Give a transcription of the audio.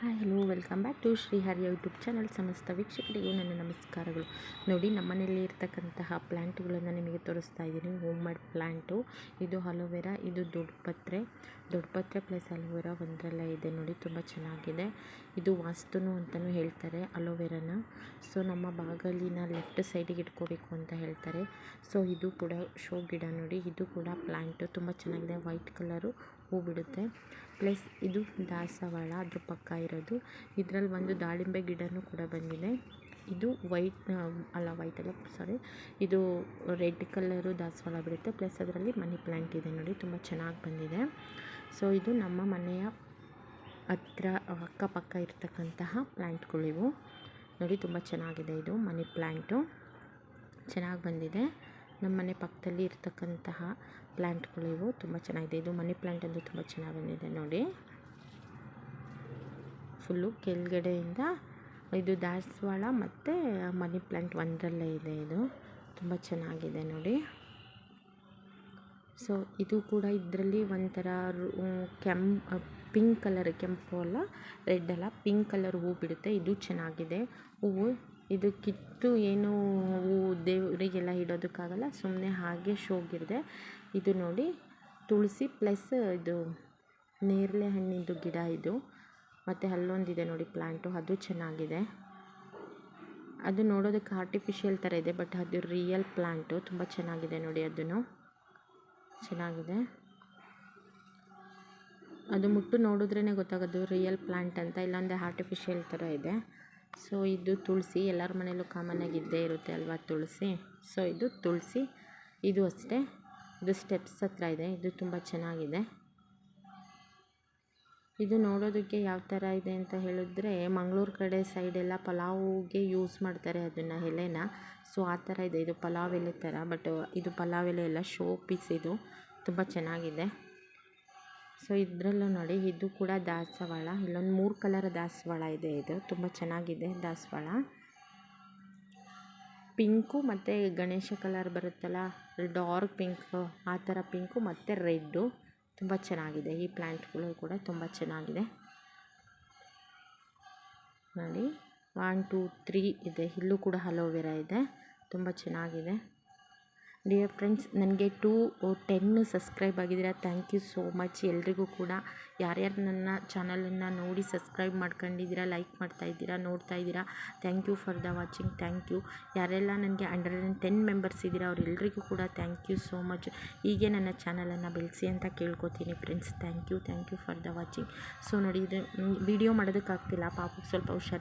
Hi, hello, welcome back to ಶ್ರೀಹರಿಯ YouTube channel. ಸಮಸ್ತ ವೀಕ್ಷಕರಿಗೂ ನನ್ನ ನಮಸ್ಕಾರಗಳು. ನೋಡಿ, ನಮ್ಮನೆಯಲ್ಲಿ ಇರ್ತಕ್ಕಂತಹ ಪ್ಲ್ಯಾಂಟ್ಗಳನ್ನು ನಿಮಗೆ ತೋರಿಸ್ತಾ ಇದ್ದೀನಿ. ಹೋಮ್ ಮೇಡ್ ಪ್ಲ್ಯಾಂಟು ಇದು ಅಲೋವೆರಾ, ಇದು ದೊಡ್ಡಪತ್ರೆ ದೊಡ್ಡಪತ್ರೆ ಪ್ಲಸ್ ಅಲೋವೆರಾ ಒಂದರಲ್ಲ ಇದೆ. ನೋಡಿ, ತುಂಬ ಚೆನ್ನಾಗಿದೆ. ಇದು ವಾಸ್ತುನು ಅಂತಲೂ ಹೇಳ್ತಾರೆ, ಅಲೋವೆರಾನ. ಸೊ, ನಮ್ಮ ಬಾಗಲಿನ ಲೆಫ್ಟ್ ಸೈಡಿಗೆ ಇಟ್ಕೋಬೇಕು ಅಂತ ಹೇಳ್ತಾರೆ. ಸೊ, ಇದು ಕೂಡ ಶೋ ಗಿಡ ನೋಡಿ. ಇದು ಕೂಡ ಪ್ಲ್ಯಾಂಟು ತುಂಬ ಚೆನ್ನಾಗಿದೆ. ವೈಟ್ ಕಲರು ಹೂ ಬಿಡುತ್ತೆ ಪ್ಲಸ್ ಇದು ದಾಸವಾಳ, ಅದ್ರ ಪಕ್ಕ ಇರೋದು. ಇದರಲ್ಲಿ ಒಂದು ದಾಳಿಂಬೆ ಗಿಡನೂ ಕೂಡ ಬಂದಿದೆ. ಇದು ವೈಟ್ ಅಲ್ಲ ವೈಟ್ ಅಲ್ಲ ಸಾರಿ ಇದು ರೆಡ್ ಕಲರು ದಾಸವಾಳ ಬಿಡುತ್ತೆ. ಪ್ಲಸ್ ಅದರಲ್ಲಿ ಮನಿ ಪ್ಲ್ಯಾಂಟ್ ಇದೆ ನೋಡಿ, ತುಂಬ ಚೆನ್ನಾಗಿ ಬಂದಿದೆ. ಸೊ, ಇದು ನಮ್ಮ ಮನೆಯ ಹತ್ರ, ಅಕ್ಕಪಕ್ಕ ಇರ್ತಕ್ಕಂತಹ ಪ್ಲ್ಯಾಂಟ್ಗಳಿವು ನೋಡಿ, ತುಂಬ ಚೆನ್ನಾಗಿದೆ ಇದು ಮನಿ ಪ್ಲ್ಯಾಂಟು ಚೆನ್ನಾಗಿ ಬಂದಿದೆ. ನಮ್ಮ ಮನೆ ಪಕ್ಕದಲ್ಲಿ ಇರ್ತಕ್ಕಂತಹ ಪ್ಲ್ಯಾಂಟ್ಗಳಿವು ತುಂಬ ಚೆನ್ನಾಗಿದೆ. ಇದು ಮನಿ ಪ್ಲ್ಯಾಂಟ್ ಅಂತೂ ತುಂಬ ಚೆನ್ನಾಗಿ ಬಂದಿದೆ ನೋಡಿ. ಫುಲ್ಲು ಕೆಳಗಡೆಯಿಂದ ಇದು ದಾಸವಾಳ ಮತ್ತು ಮನಿ ಪ್ಲ್ಯಾಂಟ್ ಒಂದರಲ್ಲೇ ಇದೆ ಇದು. ತುಂಬ ಚೆನ್ನಾಗಿದೆ ನೋಡಿ. ಸೊ ಇದು ಕೂಡ ಇದರಲ್ಲಿ ಒಂಥರ ಕೆಂ, ಪಿಂಕ್ ಕಲರ್ ಕೆಂಪು ಅಲ್ಲ, ರೆಡ್ ಅಲ್ಲ, ಪಿಂಕ್ ಕಲರ್ ಹೂ ಬಿಡುತ್ತೆ. ಇದು ಚೆನ್ನಾಗಿದೆ. ಹೂವು ಇದು ಕಿತ್ತು ಏನು ದೇವರಿಗೆಲ್ಲ ಇಡೋದಕ್ಕಾಗಲ್ಲ ಸುಮ್ಮನೆ ಹಾಗೆ ಶೋಗಿರಿದೆ ಇದು ನೋಡಿ, ತುಳಸಿ ಪ್ಲಸ್ ಇದು ನೇರಳೆ ಹಣ್ಣಿಂದು ಗಿಡ ಇದು. ಮತ್ತು ಅಲ್ಲೊಂದಿದೆ ನೋಡಿ ಪ್ಲ್ಯಾಂಟು ಅದು ಚೆನ್ನಾಗಿದೆ. ಅದು ನೋಡೋದಕ್ಕೆ ಆರ್ಟಿಫಿಷಿಯಲ್ ಥರ ಇದೆ ಬಟ್ ಅದು ರಿಯಲ್ ಪ್ಲ್ಯಾಂಟು ತುಂಬ ಚೆನ್ನಾಗಿದೆ ನೋಡಿ ಅದನ್ನು. ಚೆನ್ನಾಗಿದೆ. ಅದು ಮುಟ್ಟು ನೋಡಿದ್ರೇ ಗೊತ್ತಾಗೋದು ರಿಯಲ್ ಪ್ಲ್ಯಾಂಟ್ ಅಂತ. ಇಲ್ಲಾಂದರೆ ಆರ್ಟಿಫಿಷಿಯಲ್ ಥರ ಇದೆ. ಸೊ ಇದು ತುಳಸಿ, ಎಲ್ಲರ ಮನೆಯಲ್ಲೂ ಕಾಮನ್ನಾಗಿ ಇದ್ದೇ ಇರುತ್ತೆ ಅಲ್ವಾ ತುಳಸಿ? ಸೊ ಇದು ತುಳಸಿ, ಇದು ಅಷ್ಟೇ. ಇದು ಸ್ಟೆಪ್ಸ್ ಹತ್ರ ಇದೆ. ಇದು ತುಂಬ ಚೆನ್ನಾಗಿದೆ. ಇದು ನೋಡೋದಕ್ಕೆ ಯಾವ ಥರ ಇದೆ ಅಂತ ಹೇಳಿದ್ರೆ, ಮಂಗಳೂರು ಕಡೆ ಸೈಡೆಲ್ಲ ಪಲಾವ್ಗೆ ಯೂಸ್ ಮಾಡ್ತಾರೆ ಅದನ್ನು ಎಲೆನ. ಸೊ ಆ ಥರ ಇದೆ. ಇದು ಪಲಾವ್ ಎಲೆ ಥರ ಬಟ್ ಇದು ಪಲಾವ್ ಎಲೆ ಎಲ್ಲ ಶೋ ಪೀಸ್ ಇದು. ತುಂಬ ಚೆನ್ನಾಗಿದೆ. ಸೊ ಇದರಲ್ಲೂ ನೋಡಿ, ಇದು ಕೂಡ ದಾಸವಾಳ. ಇಲ್ಲೊಂದು ಮೂರು ಕಲರ್ ದಾಸವಾಳ ಇದೆ ಇದು. ತುಂಬ ಚೆನ್ನಾಗಿದೆ ದಾಸವಾಳ. ಪಿಂಕು ಮತ್ತು ಗಣೇಶ ಕಲರ್ ಬರುತ್ತಲ್ಲ, ಡಾರ್ಕ್ ಪಿಂಕು, ಆ ಥರ ಪಿಂಕು ಮತ್ತು ರೆಡ್ಡು. ತುಂಬ ಚೆನ್ನಾಗಿದೆ. ಈ ಪ್ಲ್ಯಾಂಟ್ಗಳು ಕೂಡ ತುಂಬ ಚೆನ್ನಾಗಿದೆ. ನೋಡಿ, ಒನ್, ಟೂ, ತ್ರೀ ಇದೆ. ಇಲ್ಲೂ ಕೂಡ ಹಲೋವೆರಾ ಇದೆ. ತುಂಬ ಚೆನ್ನಾಗಿದೆ. ಡಿಯರ್ ಫ್ರೆಂಡ್ಸ್ ನನಗೆ ಟೂ ಟೆನ್ ಸಬ್ಸ್ಕ್ರೈಬ್ ಆಗಿದ್ದೀರಾ. ಥ್ಯಾಂಕ್ ಯು ಸೋ ಮಚ್ ಎಲ್ರಿಗೂ ಕೂಡ ಯಾರ್ಯಾರು ನನ್ನ ಚಾನಲನ್ನು ನೋಡಿ ಸಬ್ಸ್ಕ್ರೈಬ್ ಮಾಡ್ಕೊಂಡಿದ್ದೀರಾ ಲೈಕ್ ಮಾಡ್ತಾ ಇದ್ದೀರಾ, ನೋಡ್ತಾ ಇದ್ದೀರಾ thank you for the watching thank you ಯಾರೆಲ್ಲ ನನಗೆ ಹಂಡ್ರೆಡ್ ಆ್ಯಂಡ್ ಟೆನ್ ಮೆಂಬರ್ಸ್ ಇದ್ದೀರಾ ಅವರೆಲ್ಲರಿಗೂ ಕೂಡ ಥ್ಯಾಂಕ್ ಯು ಸೋ ಮಚ್ ಹೀಗೆ ನನ್ನ ಚಾನಲನ್ನು ಬೆಳೆಸಿ ಅಂತ ಕೇಳ್ಕೊತೀನಿ friends thank you thank you for the watching so ನೋಡಿ, ಇದು ವಿಡಿಯೋ ಮಾಡೋದಕ್ಕಾಗ್ತಿಲ್ಲ. ಪಾಪಕ್ಕೆ ಸ್ವಲ್ಪ ಹುಷಾರು